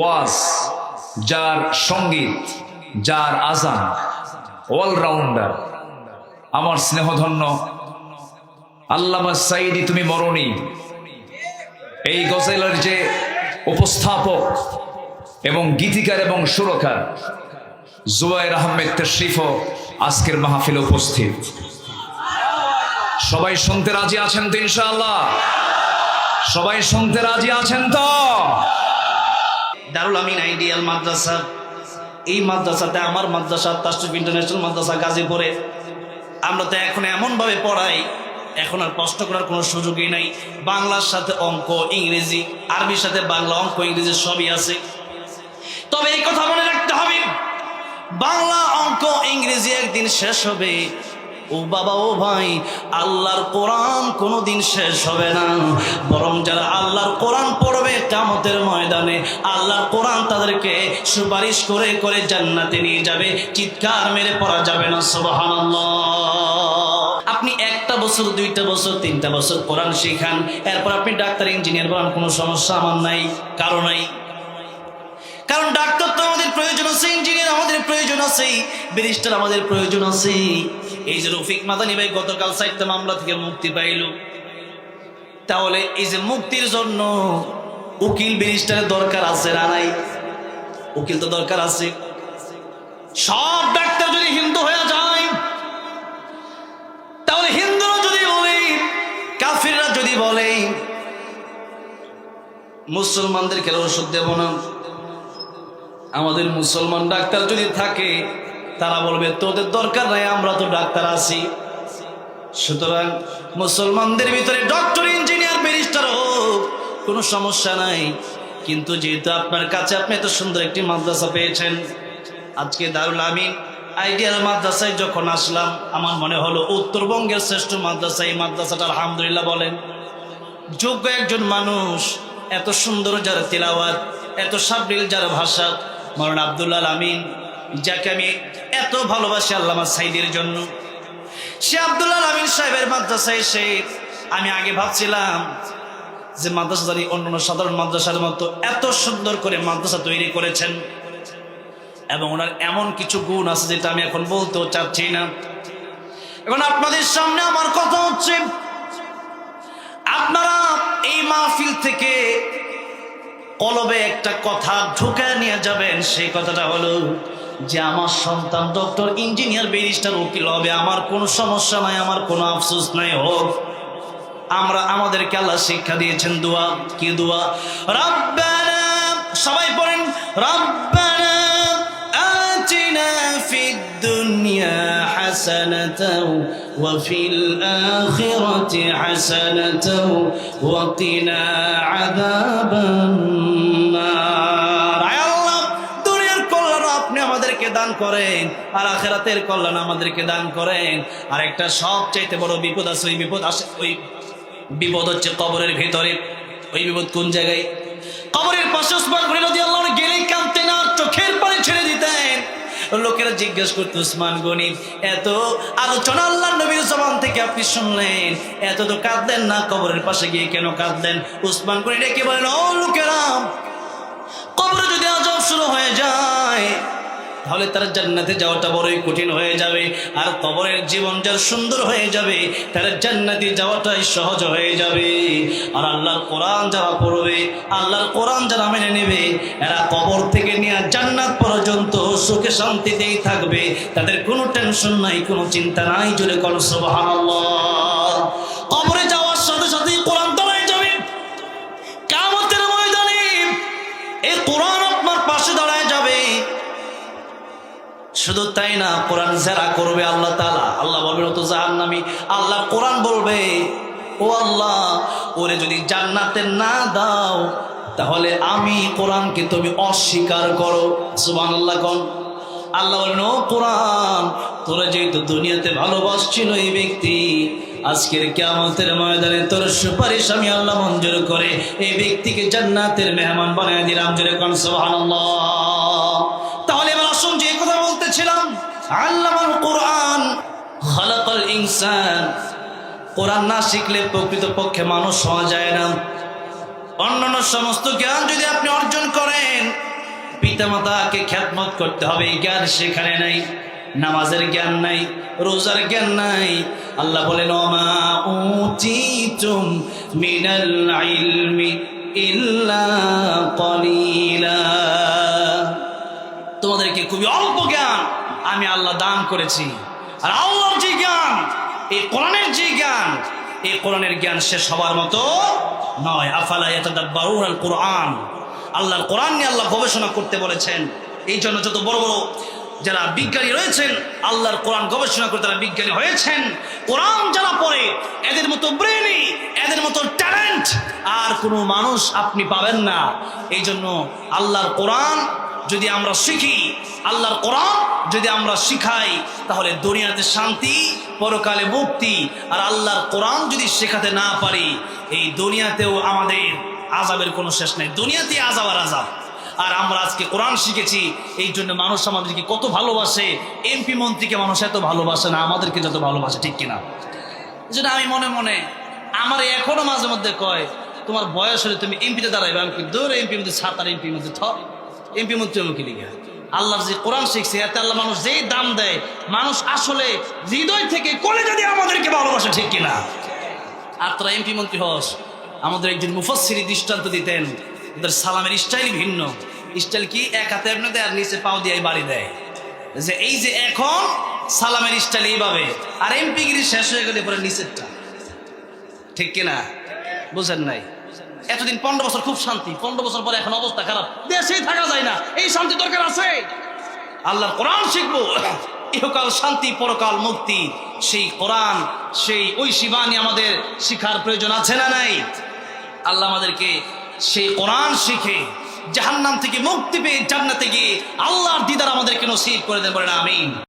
ওয়াজ, যার সংগীত, যার আজান, অলরাউন্ডার, আমার স্নেহধন্য, আল্লামা সাইদি তুমি মরণি, এই গজেলের যে উপস্থাপক এবং গীতিকার এবং সুরকার জুবাইর আহমেদ তশরিফও আজকের মাহফিলে উপস্থিত। সবাই শুনতে রাজি আছেন তো ইনশাআল্লাহ? সবাই শুনতে রাজি আছেন তো? দারুল আমিন আইডিয়াল মাদ্রাসা। এই মাদ্রাসাতে আমার মাদ্রাসা তাসুফ ইন্টারন্যাশনাল মাদ্রাসা গাজীপুরে। আমরা তো এখন এমনভাবে পড়াই, এখন আর কষ্ট করার কোনো সুযোগই নাই। বাংলার সাথে অঙ্ক, ইংরেজি, আরবির সাথে বাংলা, অঙ্ক, ইংরেজি সবই আছে। তবে এই কথা মনে রাখতে হবে, বাংলা, অঙ্ক, ইংরেজি একদিন শেষ হবে। ও বাবা, ও ভাই, আল্লাহর কোরআন কোনোদিন শেষ হবে না। বরং যারা আল্লাহর কোরআন পড়বে কামতের ময়দানে, আল্লাহর কোরআন তাদেরকে সুপারিশ করে করে জান্নাতে নিয়ে যাবে, চিৎকার মেরে পড়া যাবে না, সুবহানাল্লাহ। আপনি একটা বছর, দুইটা বছর, তিনটা বছর কোরআন শিখান, এরপর আপনি ডাক্তার, ইঞ্জিনিয়ার বানান কোনো সমস্যা আমার নাই, কারও নাই। কারণ ডাক্তার তো আমাদের প্রয়োজন আছে, ইঞ্জিনিয়ার আমাদের প্রয়োজন আছে, ব্যারিস্টার আমাদের প্রয়োজন আছে। এই যে রফিক মাদানি ভাই গতকাল সাহিত্য মামলা থেকে মুক্তি পাইল। তাহলে এই যে মুক্তির জন্য উকিল ব্যারিস্টারের দরকার আছে না নাই? উকিল তো দরকার আছে। সব ডাক্তার যদি হিন্দু হয়ে যায়, তাহলে হিন্দুরা যদি বলে, কাফিররা যদি বলে মুসলমানদের মুসলমানদেরকে ওষুধ দেব না। আমাদের মুসলমান ডাক্তার যদি থাকে তারা বলবে, তোদের দরকার নাই, আমরা তো ডাক্তার আছি। সুতরাং মুসলমানদের ভিতরে ডক্টর, ইঞ্জিনিয়ার, ব্যারিস্টার হোক, কোনো সমস্যা নাই। কিন্তু যেহেতু আপনার কাছে আপনি এত সুন্দর একটি মাদ্রাসা পেয়েছেন, আজকে দারুল আমিন আইডিয়াল মাদ্রাসায় যখন আসলাম, আমার মনে হলো উত্তরবঙ্গের শ্রেষ্ঠ মাদ্রাসা, এই মাদ্রাসাটা আলহামদুলিল্লাহ বলেন। যোগ্য একজন মানুষ, এত সুন্দর যার তেলাওয়াত, এত সাবলীল যার ভাষা, মরণ আবদুল্লাহ আমিন যাকে আমি এত ভালোবাসি আল্লামা সাইদের জন্য। সে আবদুল্লাহ আমিন সাহেবের মাদ্রাসায় এসে আমি আগে ভাবছিলাম যে মাদ্রাসাদারি অন্যান্য সাধারণ মাদ্রাসার মতো এত সুন্দর করে মাদ্রাসা তৈরি করেছেন। এবং ওনার এমন কিছু গুণ আছে যেটা আমি এখন বলতেও চাচ্ছি না। এখন আপনাদের সামনে আমার কথা হচ্ছে, আপনারা এই মাহফিল থেকে কলবে একটা কথা ঢুকে নিয়ে যাবেন, সেই কথাটা হলো যে আমার সন্তান, ডক্টর, ইঞ্জিনিয়ার, ব্যারিস্টার, উকিল হবে, আমার কোনো সমস্যা নাই, আমার কোনো আফসোস নাই, হোক। আমরা, আমাদেরকে আল্লাহ শিক্ষা দিয়েছেন, দোয়া, কি দোয়া? রব্বানা, সবাই পড়েন, রব্বানা আতিনা ফিদ দুনিয়া দান করেন, আর আখেরাতের কল্যাণ আমাদেরকে দান করেন। আর একটা সবচাইতে বড় বিপদ আছে, ওই বিপদ আসে, ওই বিপদ হচ্ছে কবরের ভিতরে। ওই বিপদ কোন জায়গায়? কবরের পাশে উসমান গনি রাদিয়াল্লাহু আনহু গেলেই কাঁদতেন আর চোখের পানি ছেড়ে দিতেন। লোকেরা জিজ্ঞেস করতো, উসমান গনি, এত আলোচনা আল্লাহ নবীর জবান থেকে আপনি শুনলেন? এত তো কাঁদলেন না, কবরের পাশে গিয়ে কেন কাঁদলেন? উসমান গনি ডেকে বলেন ও লোকেরা, কবরে তাহলে তার জান্নাতে যাওয়াটা বড়ই কঠিন হয়ে যাবে আর কবরের জীবন যার সুন্দর হয়ে যাবে, তার জান্নাতে যাওয়াটাই সহজ হয়ে যাবে। আর আল্লাহর কোরআন যারা পড়বে, আল্লাহর কোরআন যারা মেনে নেবে, এরা কবর থেকে নিয়ে জান্নাত পর্যন্ত সুখে শান্তিতেই থাকবে। তাদের কোনো টেনশন নাই, কোনো চিন্তা নাই, জোরে কর সুবহানাল্লাহ। কবরে শুধু তাই না, কোরআন যারা করবে আল্লাহ তালা আল্লাহ বলবে তো জাহান্নামি। আল্লাহ কোরআন বলবে, ও আল্লাহ, ওরে যদি জান্নাতে না দাও, তাহলে আমি কোরআনকে তুমি অস্বীকার করো। সুবান আল্লাহ কন। আল্লাহ বলেন ও কোরআন, তোরা যেহেতু দুনিয়াতে ভালোবাসছিল এই ব্যক্তি, আজকের কেমতের ময়দানে তোর সুপারিশ আমি আল্লাহ মঞ্জুর করে এই ব্যক্তিকে জান্নাতের মেহমান বানিয়ে দিলাম। জোরে কন, সুবহানাল্লাহ। তাহলে এবার আসুন, যে কথা বলতেছিলাম আল্লামাল কোরআন। খালাকাল ইনসান। কোরআন না শিখলে প্রকৃত পক্ষে মানুষ হওয়া যায় না। অন্যান্য সমস্ত জ্ঞান যদি আপনি অর্জন করেন খোদাকে খ্যাতমত করতে হবে জ্ঞান সেখানে নাই। নামাজের জ্ঞান নাই, রোজার জ্ঞান নাই। আল্লাহ বলেন, ওমা উচিতুম মিনাল ইলমি ইল্লা কলিলা। খুবই অল্প জ্ঞান, আমি আল্লাহ দান করেছি। আর আল্লাহর যে জ্ঞান, এই কোরআনের যে জ্ঞান, এই কোরআনের জ্ঞান শেষ হবার মতো নয়। আফালা ইয়াতাদাব্বারুন আল কোরআন। আল্লাহর কোরআন নিয়ে আল্লাহ গবেষণা করতে বলেছেন। এই জন্য যত বড় বড় যারা বিজ্ঞানী রয়েছেন, আল্লাহর কোরআন গবেষণা করে তারা বিজ্ঞানী হয়েছেন। কোরআন যারা পড়ে, এদের মতো ব্রেনি এদের মতো ট্যালেন্ট আর কোনো মানুষ আপনি পাবেন না। এই জন্য আল্লাহর কোরআন যদি আমরা শিখি আল্লাহর কোরআন, যদি আমরা শিখাই, তাহলে দুনিয়াতে শান্তি, পরকালে মুক্তি। আর আল্লাহর কোরআন যদি শেখাতে না পারি, এই দুনিয়াতেও আমাদের আজাবের কোনো শেষ নেই। দুনিয়াতে আজাব আর আজাব আর আমরা আজকে কোরআন শিখেছি, এই জন্য মানুষ আমাদেরকে কত ভালোবাসে। এমপি মন্ত্রীকে মানুষ এত ভালোবাসে না, আমাদেরকে যত ভালোবাসে, ঠিক কিনা? জন্য আমি মনে মনে আমার এখনও মাঝে মধ্যে কয়, তোমার বয়স হলে তুমি এমপিতে দাঁড়াইবে, আমি দূর এমপি মধ্যে সাত এমপি মধ্যে থ এমপি মন্ত্রী আমাকে লিখে আল্লাহর যে কোরআন শিখছে, এতে আল্লাহ মানুষ যেই দাম দেয়, মানুষ আসলে হৃদয় থেকে কোলে যদি আমাদেরকে ভালোবাসে, ঠিক কিনা? আর তোরা এমপি মন্ত্রী হস, আমাদের একজন মুফাসিরি দৃষ্টান্ত দিতেন, ওদের সালামের স্টাইল ভিন্ন। স্টাইল কি? এক হাতে এমনি দেয় আর নিচে পাও দিয়ে বাড়ি দেয়। যে এই যে এখন, সালামের স্টাইল এইভাবে। আর এমপি গিরি শেষ হয়ে গেলে পরে নিচেরটা। ঠিক কিনা? বুঝেন নাই? এতদিন পনেরো বছর খুব শান্তি, পনেরো বছর পরে এখন অবস্থা খারাপ। দেশেই থাকা যায় না, এই শান্তি দরকার আছে। আল্লাহর কোরআন শিখব। ইহকাল শান্তি, পরকাল মুক্তি। সেই কোরআন, সেই ওই শিবানী আমাদের শিখার প্রয়োজন আছে না নাই? আল্লাহ আমাদেরকে সেই কোরআন শিখে জাহান্নাম থেকে মুক্তি পেয়ে জান্নাতে গিয়ে আল্লাহর দিদার আমাদেরকে নসিব করে দেন, বলেন আমিন।